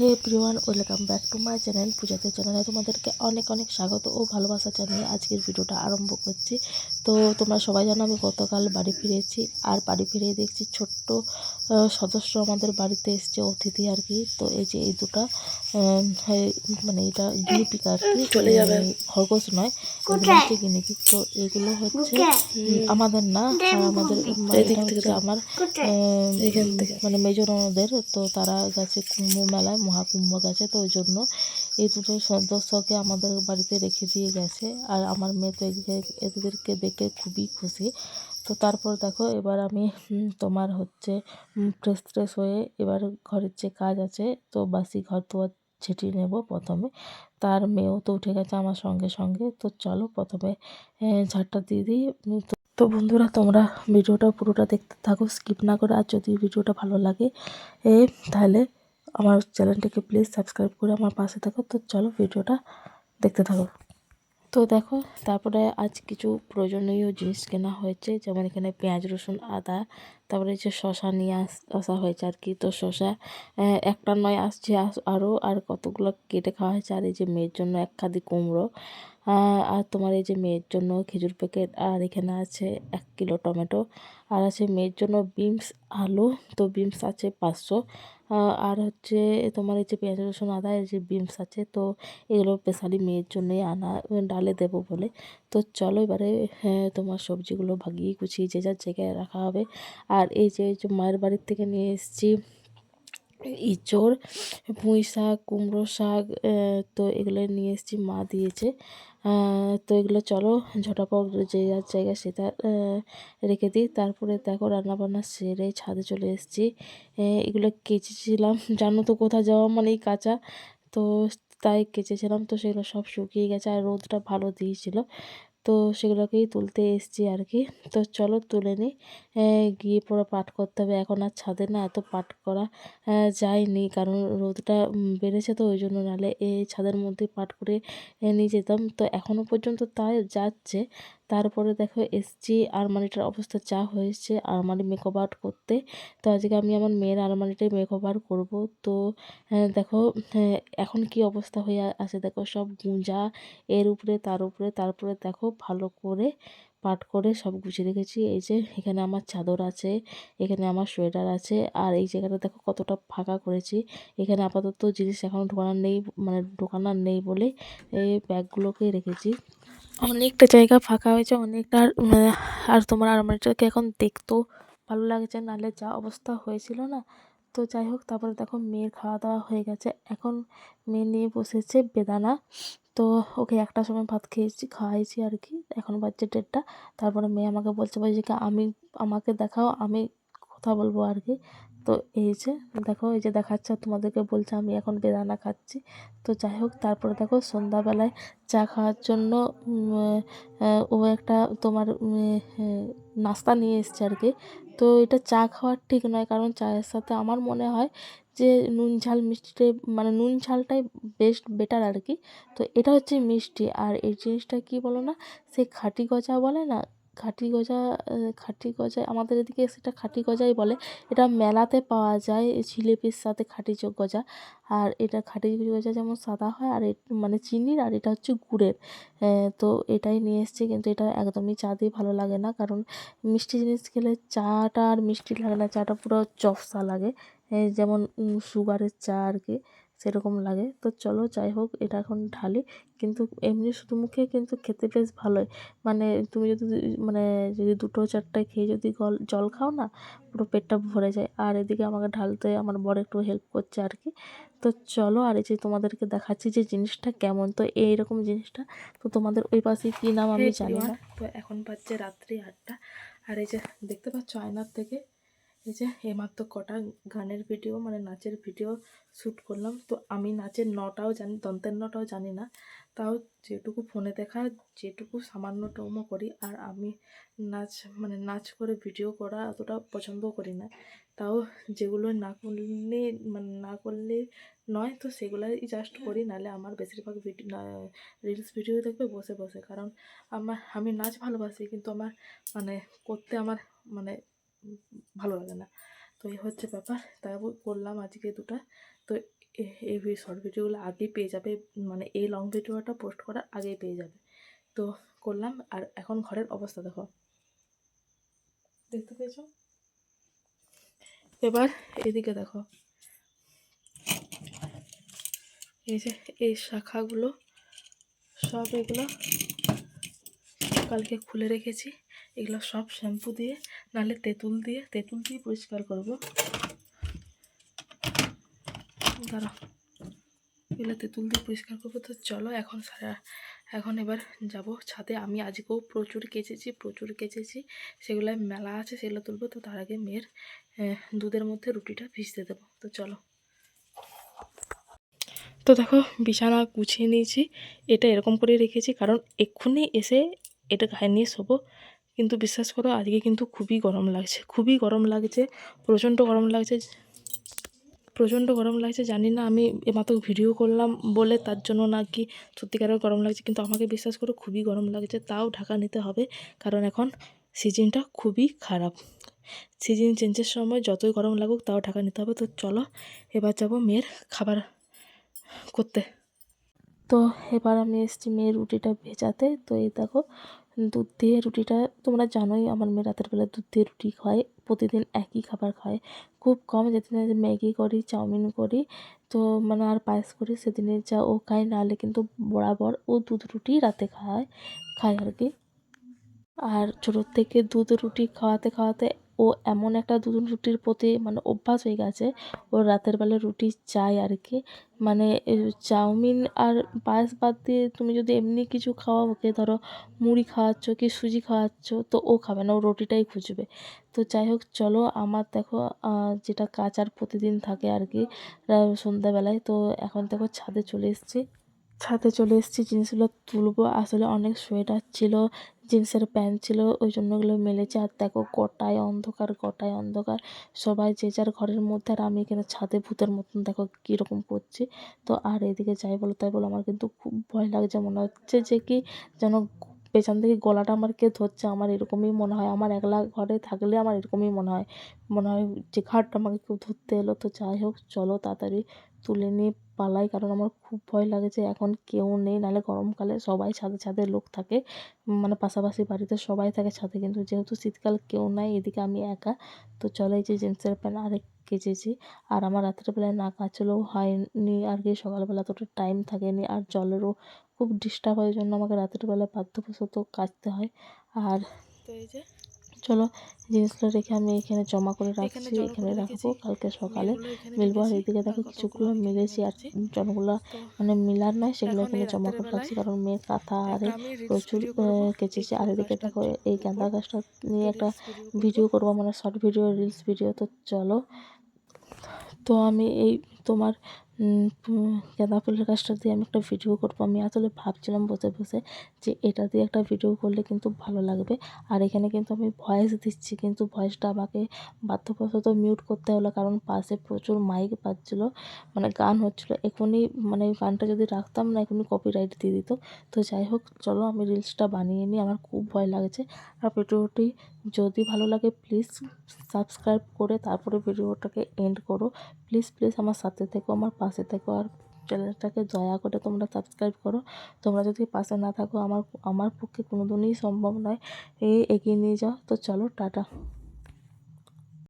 Hey Priyan welcome back to my channel পূজাতে চ্যানেলে তোমাদেরকে অনেক অনেক স্বাগত ও ভালোবাসা জানিয়ে আজকের ভিডিওটা আরম্ভ করছি। তো তোমরা সবাই জানো আমি গতকাল বাড়ি ফিরেছি আর বাড়ি ফিরে দেখছি ছোট্ট সদস্য আমাদের বাড়িতে এসছে অতিথি আর কি। তো এই যে এই দুটা মানে এটা গিনিপিক আর কি চলে যাবে। খরগোশ নয় হচ্ছে গিনিপিক। তো এগুলো হচ্ছে আমাদের না আমাদের মানে। আমার। মানে মেজরনদের তো তারা গেছে কুম্ভ মেলায় মহাকুম্ভ গেছে, তো ওই জন্য এই দুটো সদস্যকে আমাদের বাড়িতে রেখে দিয়ে গেছে। আর আমার মেয়ে তো এদেরকে দেখে খুবই খুশি। তো তারপর দেখো, এবার আমি তোমার হচ্ছে ফ্রেশ ফ্রেশ হয়ে এবার ঘরের যে কাজ আছে, তো বাসি ঘর তো ছিটিয়ে নেব প্রথমে। তার মেয়েও তো উঠে গেছে আমার সঙ্গে সঙ্গে, তো চলো প্রথমে ঝাড়টা দিয়ে দিই। তো বন্ধুরা, তোমরা ভিডিওটা পুরোটা দেখতে থাকো, স্কিপ না করে, আর যদি ভিডিওটা ভালো লাগে, এ, তাহলে আমার চ্যানেলটিকে প্লিজ সাবস্ক্রাইব করে আমার পাশে থাকো। তো চলো ভিডিওটা দেখতে থাকো। তো দেখো, তারপরে আজ কিছু প্রয়োজনীয় জিনিস কেনা হয়েছে, যেমন এখানে পেঁয়াজ, রসুন, আদা, তারপরে যে শশা নিয়ে আস হয়েছে আর কি। তো শশা একটা নয়, আসছে আস- আরও আর কতগুলো কেটে খাওয়া হয়েছে, আর এই যে মেয়ের জন্য এক খাদি কুমড়ো। আর তোমার এই যে মেয়ের জন্য খেজুর প্যাকেট আর এখানে আছে এক কিলো টমেটো, আর আছে মেয়ের জন্য বিমস আলু, তো বিমস আছে পাঁচশো আর হচ্ছে তোমার এই যে পেঁয়াজ, রসুন, আদা, এই যে বিমস আছে, তো এগুলো স্পেশালি মেয়ের জন্যই আনা ডালে দেবো বলে। তো চলো এবারে হ্যাঁ তোমার সবজিগুলো ভাগিয়ে গুছিয়ে যে যার জায়গায় রাখা হবে। আর এই যে মায়ের বাড়ির থেকে নিয়ে এসেছি, ইঁচড়, পুঁই শাক, কুমড়ো শাক তো এগুলো নিয়ে এসেছি মা দিয়েছে। তো এগুলো চলো, ঝটাপট যে যার জায়গায় সেটা রেখে দিই। তারপরে দেখো রান্নাবান্না সেরে ছাদে চলে এসেছি। এগুলো কেচেছিলাম। জানো তো কোথাও যাওয়া মানেই কাঁচা। তো তাই কেচেছিলাম। তো সেগুলো সব শুকিয়ে গেছে আর রোদটা ভালো দিয়েছিল। তো সেগুলোকেই তুলতে এসছি আর কি। তো চলো তুলে নিই। গিয়ে পুরো পাঠ করতে হবে। এখন আর ছাদে না এত পাঠ করা যায়নি। কারণ রোদটা বেড়েছে তো ওই জন্য। নাহলে এই ছাদের মধ্যে পাঠ করে নিয়ে যেতাম। তো এখনও পর্যন্ত তাই যাচ্ছে। তারপরে দেখো এসছি আলমারিটার অবস্থা যা হয়েছে আলমারি মেকআপ আউট করতে। তো আজকে আমি আমার মেয়ের আলমারিটাই মেকআপ আউট করব। তো হ্যাঁ, দেখো হ্যাঁ, এখন কি অবস্থা হয়ে আছে দেখো সব গুঁজা এর উপরে তার উপরে তারপরে দেখো ভালো করে পাট করে সব গুছিয়ে রেখেছি। এই যে এখানে আমার চাদর আছে এখানে আমার সোয়েটার আছে আর এই জায়গাটা দেখো কতটা ফাঁকা করেছি। এখানে আপাতত জিনিস এখন ঢোকানোর নেই মানে ঢোকানোর নেই বলে এই ব্যাগগুলোকে রেখেছি। অনেকটা জায়গা ফাঁকা হয়েছে অনেকটা আর, উম, আর তোমার আলমারিটাকে এখন দেখতেও ভালো লাগছে নাহলে যা অবস্থা হয়েছিল না। তো যাই হোক তারপরে দেখো মেয়ের খাওয়া দাওয়া হয়ে গেছে। এখন মেয়ে নিয়ে বসেছে বেদানা। তো ওকে একটা সময় ভাত খেয়েছি খাওয়াইছি আর কি এখন বাজছে ডেটটা তারপরে মেয়ে আমাকে বলছে বলছে কি আমি আমাকে দেখাও আমি কথা বলব আর কি। তো এই যে, দেখো, এই যে দেখাচ্ছে, তোমাদেরকে বলছে আমি এখন বেদানা খাচ্ছি। তো যাই হোক, তারপরে দেখো, সন্ধ্যাবেলায় চা খাওয়ার জন্য ও একটা তোমার নাস্তা নিয়ে এসছে আর কি। তো এটা চা খাওয়ার ঠিক নয়, কারণ চায়ের সাথে আমার মনে হয় যে নুন ঝাল মিষ্টিটাই মানে নুন ঝালটাই বেস্ট বেটার আর কি। তো এটা হচ্ছে মিষ্টি, আর এই জিনিসটা কি বলো না, সে খাঁটি গজা বলে না খাঁটি গজা খাঁটি গজা আমাদের এদিকে সেটা খাঁটি গজাই বলে। এটা মেলাতে পাওয়া যায় জিলিপির সাথে খাঁটি গজা। আর এটা খাঁটি গজা যেমন সাদা হয়, আর মানে চিনির, আর এটা হচ্ছে গুড়ের। তো এটাই নিয়ে এসেছি, কিন্তু এটা একদমই চা দিয়ে ভালো লাগে না, কারণ মিষ্টি জিনিস খেলে চাটা আর মিষ্টি লাগে না, চাটা পুরো চফসা লাগে। যেমন সুগারের চা আর কি। সেরকম লাগে। তো চলো যাই হোক এটা এখন ঢালি। কিন্তু এমনি শুধু মুখে কিন্তু খেতে বেশ ভালোই। মানে তুমি যদি মানে যদি দুটো চারটায় খেয়ে যদি জল খাও না পুরো পেটটা ভরে যায়। আর এদিকে আমাকে ঢালতে আমার বড় একটু হেল্প করছে আর কি। তো চলো আর এই যে তোমাদেরকে দেখাচ্ছি যে জিনিসটা কেমন। তো এইরকম জিনিসটা। তো তোমাদের ওই পাশে কী নাম আমি জানি না। তো এখন বাজছে রাত্রি আটটা। আর এই যে দেখতে পাচ্ছ আয়নার থেকে এই যে এইমাত্র কটা গানের ভিডিও মানে নাচের ভিডিও শ্যুট করলাম। তো আমি নাচের নটাও জানি, দন্তের নটাও জানি না। তাও যেটুকু ফোনে দেখা, যেটুকু সামান্য টমো করি, আর আমি নাচ মানে নাচ করে ভিডিও করা অতটা পছন্দ করি না। তাও যেগুলো না করলে মানে না করলে নয়, তো সেগুলাই জাস্ট করি, নাহলে আমার বেশিরভাগ ভিডিও রিলস ভিডিও দেখবে বসে বসে। কারণ আমার, আমি নাচ ভালোবাসি, কিন্তু আমার মানে করতে আমার মানে ভালো লাগে না। তো এই হচ্ছে ব্যাপার। তাই করলাম আজকে দুটা। তো এই শর্ট ভিডিওগুলো আগেই পেয়ে যাবে। মানে এই লং ভিডিওটা পোস্ট করার আগেই পেয়ে যাবে। তো করলাম। আর এখন ঘরের অবস্থা দেখো। দেখতে পেয়েছ? এবার এদিকে দেখো। এই যে, এই শাখাগুলো, সব এগুলো কালকে খুলে রেখেছি। এগুলো সব শ্যাম্পু দিয়ে, নাহলে তেঁতুল দিয়ে তেঁতুল দিয়ে পরিষ্কার করব। দাঁড়া এগুলো তেঁতুল দিয়ে পরিষ্কার করব। তো চলো এখন সারা, এখন এবার যাব ছাদে। আমি আজকেও প্রচুর কেচেছি প্রচুর কেচেছি। সেগুলো মেলা আছে, সেগুলো তুলবো। তো তার আগে মেয়ের দুধের মধ্যে রুটিটা ভিজতে দেবো। তো চলো। তো দেখো, বিছানা গুছিয়ে নিয়েছি। এটা এরকম করে রেখেছি, কারণ এক্ষুনি এসে এটা গায়ে নিয়ে শোবো। কিন্তু বিশ্বাস করো, আজকে কিন্তু খুবই গরম লাগছে, খুবই গরম লাগছে, প্রচণ্ড গরম লাগছে। প্রচণ্ড গরম লাগছে, জানি না আমি এমাত্র ভিডিও করলাম বলে তার জন্য না নাকি সত্যিকারের গরম লাগছে, কিন্তু আমাকে বিশ্বাস করো, খুবই গরম লাগছে, তাও ঢাকা নিতে হবে, কারণ এখন সিজনটা খুবই খারাপ। সিজন চেঞ্জের সময় যতই গরম লাগুক, তাও ঢাকা নিতে হবে, তো চলো এবার যাব মেয়ের খাবার করতে। তো এবার আমি এসেছি মেয়ের রুটিটা ভেজাতে, তো এই দেখো দুধ দিয়ে রুটিটা তোমরা জানোই আমার মেয়ে রাতের বেলা দুধ দিয়ে রুটি খায়, প্রতিদিন একই খাবার খায়। খুব কম যেদিনে ম্যাগি করি, চাউমিন করি, তো মানে আর পায়েস করি, সেদিনে যা ও খায় নাহলে কিন্তু বরাবর ও দুধ রুটি রাতে খায় খায় আর কি। আর ছোটোর থেকে দুধ রুটি খাওয়াতে খাওয়াতে ও এমন একটা দুধ রুটির প্রতি মানে অভ্যাস হয়ে গেছে। ও রাতের বেলা রুটি চাই আর কি মানে চাউমিন আর পায়েস বাদ দিয়ে তুমি যদি এমনি কিছু খাওয়াও, ওকে ধরো মুড়ি খাওয়াচ্ছ কি সুজি খাওয়াচ্ছ, তো ও খাবে না, ও রুটিটাই খুঁজবে। তো যাই হোক, চলো আমার দেখো যেটা কাজ আর প্রতিদিন থাকে আর কি সন্ধ্যাবেলায়। তো এখন দেখো ছাদে চলে এসেছি। ছাদে চলে এসেছি, জিনিসগুলো তুলবো। আসলে অনেক সোয়েটার ছিল, জিন্সের প্যান্ট ছিল, ওই জন্য ওগুলো মেলেছে। আর দেখো গোটায় অন্ধকার গোটায় অন্ধকার। সবাই যে যার ঘরের মধ্যে, আর আমি এখানে ছাদে ভূতের মতন, দেখো কীরকম করছি। তো আর এদিকে যাই বলো, তাই বলো, আমার কিন্তু খুব ভয় লাগছে। মনে হচ্ছে যে কি যেন পেছন থেকে গলাটা আমার কে ধরছে, আমার এরকমই মনে হয়। আমার একলা ঘরে থাকলে আমার এরকমই মনে হয়। মনে হয় যে ঘাটটা আমাকে কেউ ধরতে এলো। তো যাই হোক, চলো তাড়াতাড়ি তুলে নিয়ে পালাই কারণ আমার খুব ভয় লাগে যে এখন কেউ নেই, নাহলে গরমকালে সবাই ছাদে ছাদে লোক থাকে। মানে পাশাপাশি বাড়িতে সবাই থাকে ছাদে, কিন্তু যেহেতু শীতকাল কেউ নাই, এদিকে আমি একা। তো চলে যে জিন্সের প্যান্ট আরেক কেচেছি। আর আমার রাতের বেলায় না কাচলেও হয়নি আর কি, সকালবেলা তো টাইম থাকেনি। আর জলেরও খুব ডিস্টার্ব হয় জন্য আমাকে রাতের বেলায় বাধ্যবশত কাচতে হয়। আর তো এই যে চলো জিনিসগুলো রেখে আমি এখানে জমা করে রাখছি এখানে রাখব কালকে সকালে মিলবো আর এদিকে দেখো কিছুগুলো মিলেছি আর। জনগুলো মানে মিলার নয় সেগুলো এখানে জমা করে রাখছি কারণ মেয়ের কাঁথা আরে প্রচুর কেচেছি আর এদিকে দেখো এই গাঁদা গাছটা নিয়ে একটা। ভিডিও করব মানে শর্ট ভিডিও রিলস ভিডিও তো চলো তো আমি এই তোমার গাঁদা ফুলের গাছটা দিয়ে আমি একটা ভিডিও করব। আমি আসলে ভাবছিলাম বসে বসে যে এটা দিয়ে একটা ভিডিও করলে কিন্তু ভালো লাগবে। আর এখানে কিন্তু আমি ভয়েস দিচ্ছি, কিন্তু ভয়েসটা আমাকে বাধ্যবশত মিউট করতে হলো, কারণ পাশে প্রচুর মাইক বাজছিল মানে গান হচ্ছিল। এখনই মানে গানটা যদি রাখতাম না, এখনই কপিরাইট দিয়ে দিত। তো যাই হোক, চলো আমি রিলসটা বানিয়ে নিই, আমার খুব ভয় লাগছে। আর ভিডিওটি যদি ভালো লাগে প্লিজ সাবস্ক্রাইব করে তারপরে ভিডিওটাকে এন্ড করো। প্লিজ প্লিজ আমার সাথে থেকো, আমার পাশে থেকো আর চ্যানেলটাকে দয়া করে তোমরা সাবস্ক্রাইব করো। তোমরা যদি পাশে না থাকো, আমার আমার পক্ষে কোনোদিনই সম্ভব নয়। এই এগিয়ে নিয়ে যাও। তো চলো, টাটা।